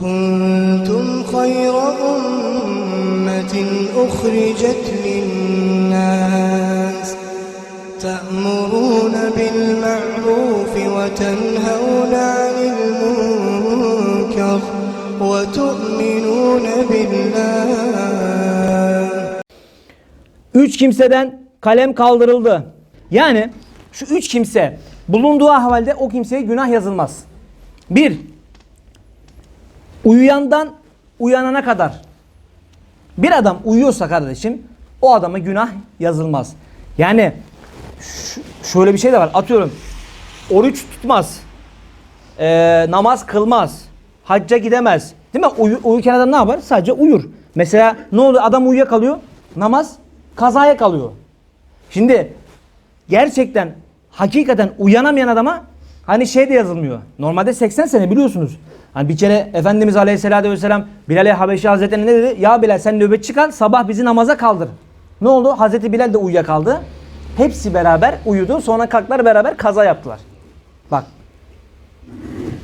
كنتم خير أمة أخرجت للناس تأمرون بالمعروف وتنهون عن المنكر وتؤمنون بالله Üç kimseden kalem kaldırıldı. Yani şu üç kimse bulunduğu ahvalde o kimseye günah yazılmaz. Bir, uyuyandan uyanana kadar bir adam uyuyorsa kardeşim o adama günah yazılmaz. Yani şöyle bir şey de var. Atıyorum oruç tutmaz. Ee, namaz kılmaz. Hacca gidemez. Değil mi? Uyu, uyurken adam ne yapar? Sadece uyur. Mesela ne oluyor? Adam uyuyakalıyor. Namaz kazaya kalıyor. Şimdi gerçekten hakikaten uyanamayan adama hani şey de yazılmıyor. Normalde 80 sene biliyorsunuz. Hani bir kere Efendimiz Aleyhisselatü Vesselam Bilal-i Habeşi Hazretleri'ne ne dedi? Ya Bilal sen nöbetçi kal sabah bizi namaza kaldır. Ne oldu? Hazreti Bilal de uyuyakaldı. Hepsi beraber uyudu. Sonra kalktılar beraber kaza yaptılar. Bak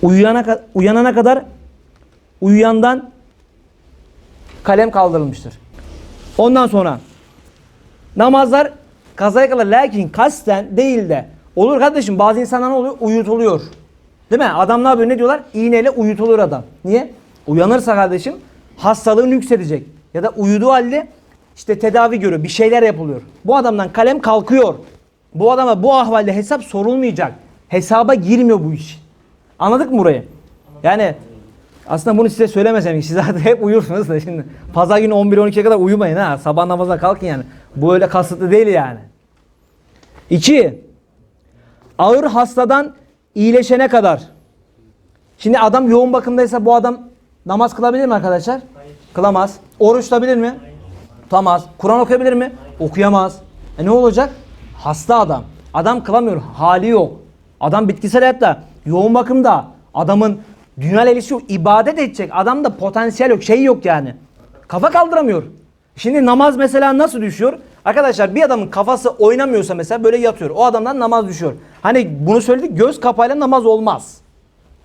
uyuyana, uyanana kadar uyuyandan kalem kaldırılmıştır. Ondan sonra namazlar kazaya kalır. Lakin kasten değil de olur kardeşim bazı insanlar ne oluyor? Uyutuluyor. Değil mi? Adam ne? Ne diyorlar? İğneyle uyutulur adam. Niye? Uyanırsa kardeşim hastalığın yükselecek. Ya da uyuduğu halde işte tedavi görüyor. Bir şeyler yapılıyor. Bu adamdan kalem kalkıyor. Bu adama bu ahvalde hesap sorulmayacak. Hesaba girmiyor bu iş. Anladık mı burayı? Yani aslında bunu size söylemesem siz zaten hep uyursunuz da şimdi pazar günü 11-12'ye kadar uyumayın ha. Sabah namaza kalkın yani. Bu öyle kasıtlı değil yani. 2. Ağır hastadan iyileşene kadar. Şimdi adam yoğun bakımdaysa bu adam namaz kılabilir mi arkadaşlar? Kılamaz. Oruç tutabilir mi? Tutamaz. Kur'an okuyabilir mi? Okuyamaz. E ne olacak? Hasta adam. Adam kılamıyor. Hali yok. Adam bitkisel hayatta. Yoğun bakımda. Adamın dünya elisi yok. ibadet edecek. Adamda potansiyel yok. Şey yok yani. Kafa kaldıramıyor. Şimdi namaz mesela nasıl düşüyor? Arkadaşlar bir adamın kafası oynamıyorsa mesela böyle yatıyor. O adamdan namaz düşüyor. Hani bunu söyledik göz kapayla namaz olmaz.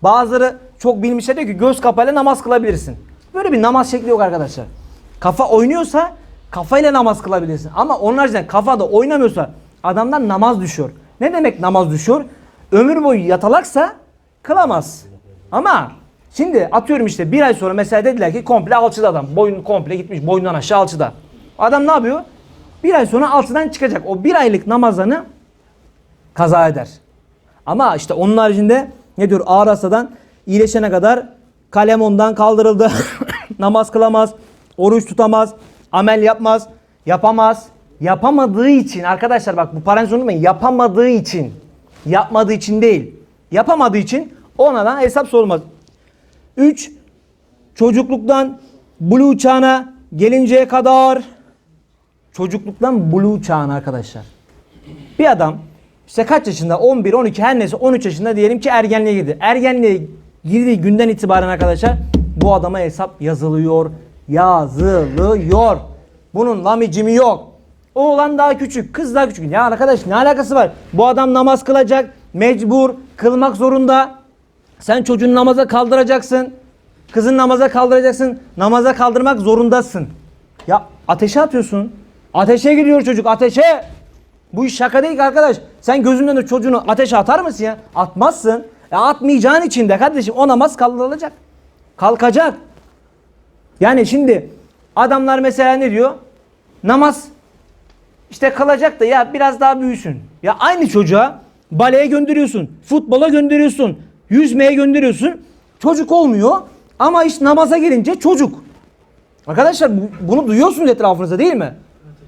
Bazıları çok bilmişler diyor ki göz kapayla namaz kılabilirsin. Böyle bir namaz şekli yok arkadaşlar. Kafa oynuyorsa kafayla namaz kılabilirsin. Ama onun haricinde kafada oynamıyorsa adamdan namaz düşüyor. Ne demek namaz düşüyor? Ömür boyu yatalaksa kılamaz. Ama şimdi atıyorum işte bir ay sonra mesela dediler ki komple alçıda adam. Boyun komple gitmiş boyundan aşağı alçıda. Adam ne yapıyor? Bir ay sonra alçıdan çıkacak. O bir aylık namazını kaza eder. Ama işte onun haricinde ne diyor ağır hastadan iyileşene kadar kalem ondan kaldırıldı. Namaz kılamaz, oruç tutamaz, amel yapmaz, yapamaz. Yapamadığı için arkadaşlar bak bu parantez unutmayın. Yapamadığı için, yapmadığı için değil. Yapamadığı için ona da hesap sorulmaz. 3. Çocukluktan buluğ çağına gelinceye kadar çocukluktan buluğ çağına arkadaşlar. Bir adam işte kaç yaşında 11, 12 her neyse 13 yaşında diyelim ki ergenliğe girdi. Ergenliğe girdiği günden itibaren arkadaşlar bu adama hesap yazılıyor. Yazılıyor. Bunun lamicimi yok. Oğlan daha küçük, kız daha küçük. Ya arkadaş ne alakası var? Bu adam namaz kılacak, mecbur, kılmak zorunda. Sen çocuğun namaza kaldıracaksın. Kızın namaza kaldıracaksın. Namaza kaldırmak zorundasın. Ya ateşe atıyorsun. Ateşe gidiyor çocuk ateşe. Bu iş şaka değil arkadaş. Sen gözünden de çocuğunu ateşe atar mısın ya? Atmazsın. E atmayacağın için de kardeşim o namaz kaldırılacak. Kalkacak. Yani şimdi adamlar mesela ne diyor? Namaz işte kalacak da ya biraz daha büyüsün. Ya aynı çocuğa baleye gönderiyorsun, futbola gönderiyorsun, yüzmeye gönderiyorsun. Çocuk olmuyor ama iş namaza gelince çocuk. Arkadaşlar bu- bunu duyuyorsunuz etrafınızda değil mi?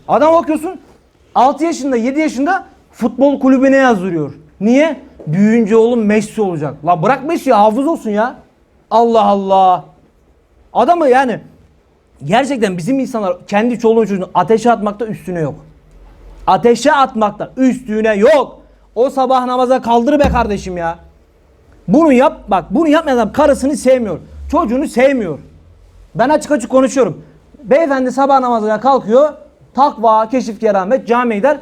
Adam bakıyorsun 6 yaşında 7 yaşında futbol kulübüne yazdırıyor. Niye? Büyüyünce oğlum Messi olacak. La bırak Messi hafız olsun ya. Allah Allah. Adamı yani gerçekten bizim insanlar kendi çoluğun çocuğunu ateşe atmakta üstüne yok. Ateşe atmakta üstüne yok. O sabah namaza kaldır be kardeşim ya. Bunu yap bak bunu yapmayan adam karısını sevmiyor. Çocuğunu sevmiyor. Ben açık açık konuşuyorum. Beyefendi sabah namazına kalkıyor. Takva, keşif, keramet, camiye gider.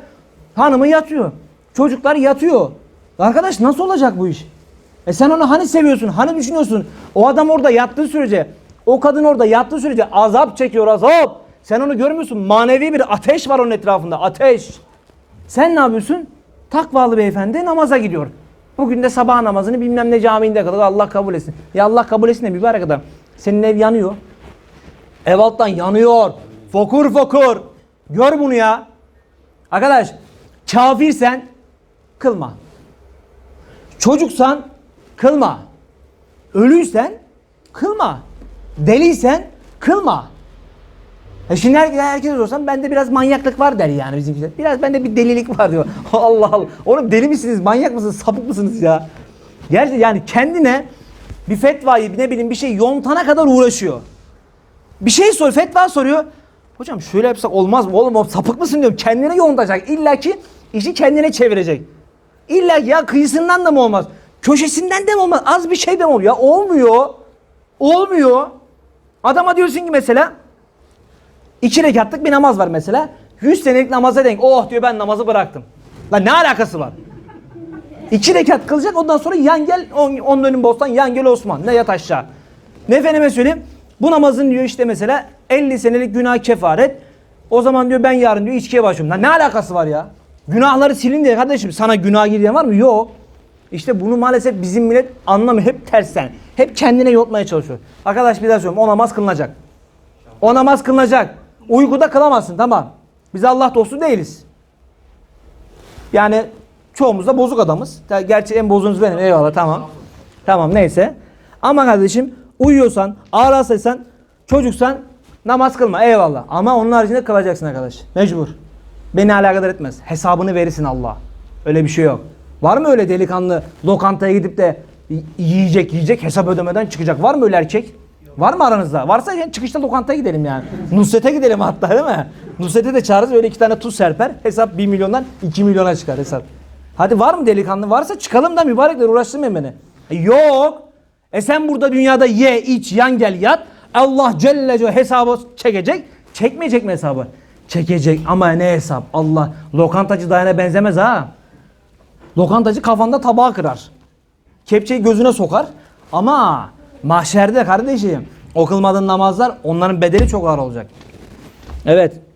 Hanımı yatıyor. Çocuklar yatıyor. Arkadaş nasıl olacak bu iş? E sen onu hani seviyorsun? Hani düşünüyorsun? O adam orada yattığı sürece, o kadın orada yattığı sürece azap çekiyor azap. Sen onu görmüyorsun. Manevi bir ateş var onun etrafında. Ateş. Sen ne yapıyorsun? Takvalı beyefendi namaza gidiyor. Bugün de sabah namazını bilmem ne camiinde kadar Allah kabul etsin. Ya Allah kabul etsin de mübarek adam. Senin ev yanıyor. Ev alttan yanıyor. Fokur fokur. Gör bunu ya. Arkadaş kafirsen kılma. Çocuksan kılma. Ölüysen kılma. Deliysen kılma. E şimdi her, herkes olsam bende biraz manyaklık var der yani bizimkiler. Biraz bende bir delilik var diyor. Allah Allah. Oğlum deli misiniz? Manyak mısınız? Sapık mısınız ya? Gerçi yani kendine bir fetvayı ne bileyim bir şey yontana kadar uğraşıyor. Bir şey sor, fetva soruyor. Hocam şöyle yapsak olmaz mı? Oğlum sapık mısın diyorum. Kendine yontacak. İlla ki işi kendine çevirecek. İlla ya kıyısından da mı olmaz? Köşesinden de mi olmaz? Az bir şey de mi oluyor? Ya olmuyor. Olmuyor. Adama diyorsun ki mesela iki rekatlık bir namaz var mesela. 100 senelik namaza denk. Oh diyor ben namazı bıraktım. Lan ne alakası var? İki rekat kılacak ondan sonra yan gel on, onun önün bostan yan gel Osman. Ne yat aşağı. Ne efendime söyleyeyim. Bu namazın diyor işte mesela 50 senelik günah kefaret. O zaman diyor ben yarın diyor içkiye başlıyorum. Lan ne alakası var ya? Günahları silin diye kardeşim sana günah gidiyor var mı? Yok. İşte bunu maalesef bizim millet anlamıyor. Hep tersten. Hep kendine yontmaya çalışıyor. Arkadaş bir daha söylüyorum. O namaz kılınacak. O namaz kılınacak. Uykuda kılamazsın tamam. Biz Allah dostu değiliz. Yani çoğumuz da bozuk adamız. Gerçi en bozunuz benim. Eyvallah tamam. Tamam neyse. Ama kardeşim uyuyorsan, ağır hastaysan, çocuksan namaz kılma eyvallah. Ama onun haricinde kılacaksın arkadaş. Mecbur. Beni alakadar etmez. Hesabını verirsin Allah. Öyle bir şey yok. Var mı öyle delikanlı lokantaya gidip de yiyecek yiyecek hesap ödemeden çıkacak? Var mı öyle erkek? Var mı aranızda? Varsa yani çıkışta lokantaya gidelim yani. Nusret'e gidelim hatta değil mi? Nusret'e de çağırırız öyle iki tane tuz serper. Hesap 1 milyondan 2 milyona çıkar hesap. Hadi var mı delikanlı? Varsa çıkalım da mübarekler uğraştırmayın beni. E, yok. E sen burada dünyada ye, iç, yan gel, yat. Allah Celle Celle hesabı çekecek. Çekmeyecek mi hesabı? Çekecek ama ne hesap? Allah lokantacı dayana benzemez ha. Lokantacı kafanda tabağı kırar. Kepçeyi gözüne sokar. Ama mahşerde kardeşim o kılmadığın namazlar onların bedeli çok ağır olacak. Evet.